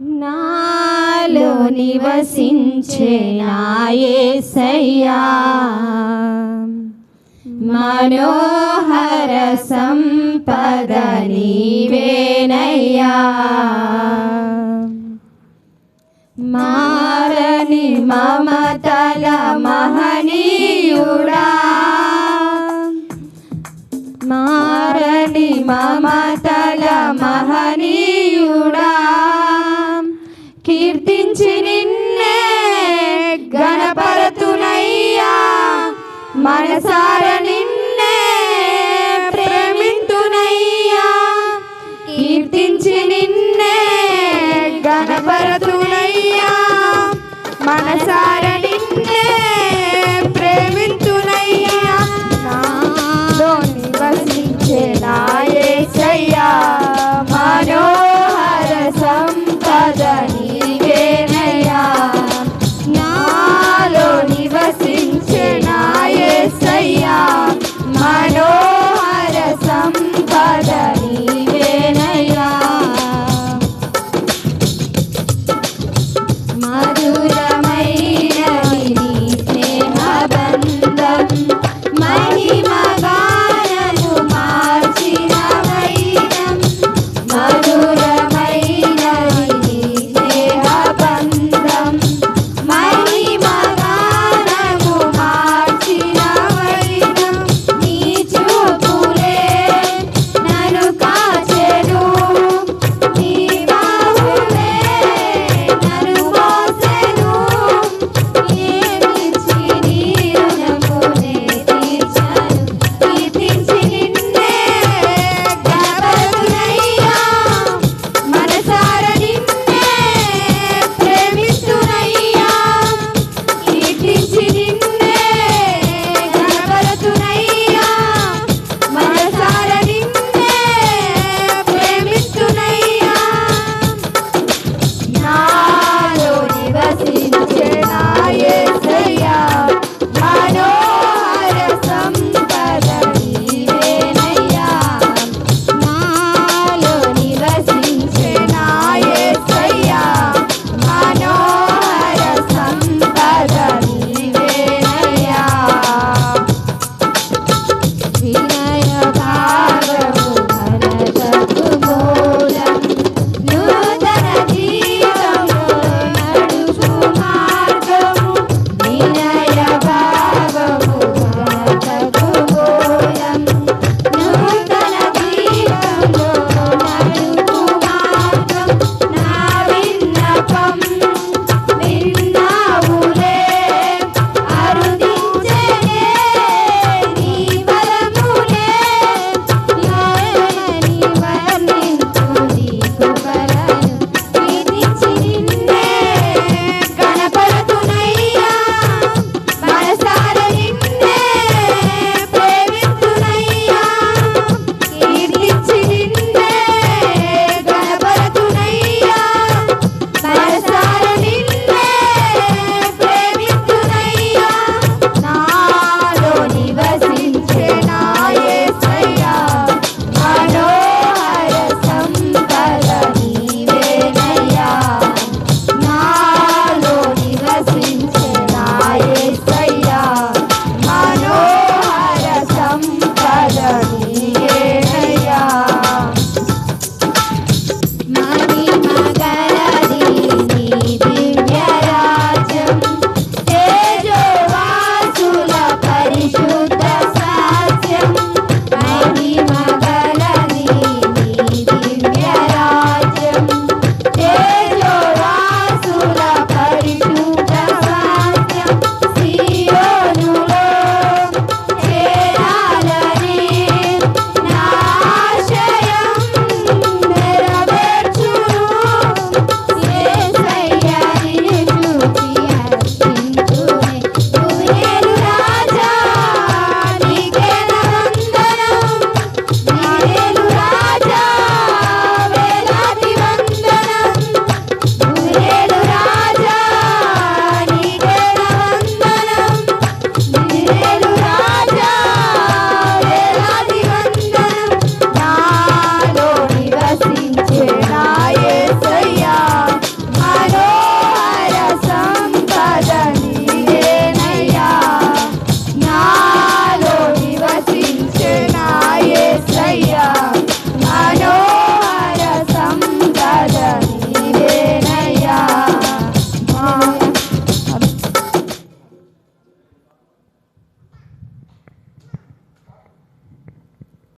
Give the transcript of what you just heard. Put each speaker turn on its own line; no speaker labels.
నాలో నివసించే నాయసయ్యా మనోహర సంపద నీవేనయ్యా. మారని మమతల మహనీయుడా. మారని మమతల మహనీయుడా. inside.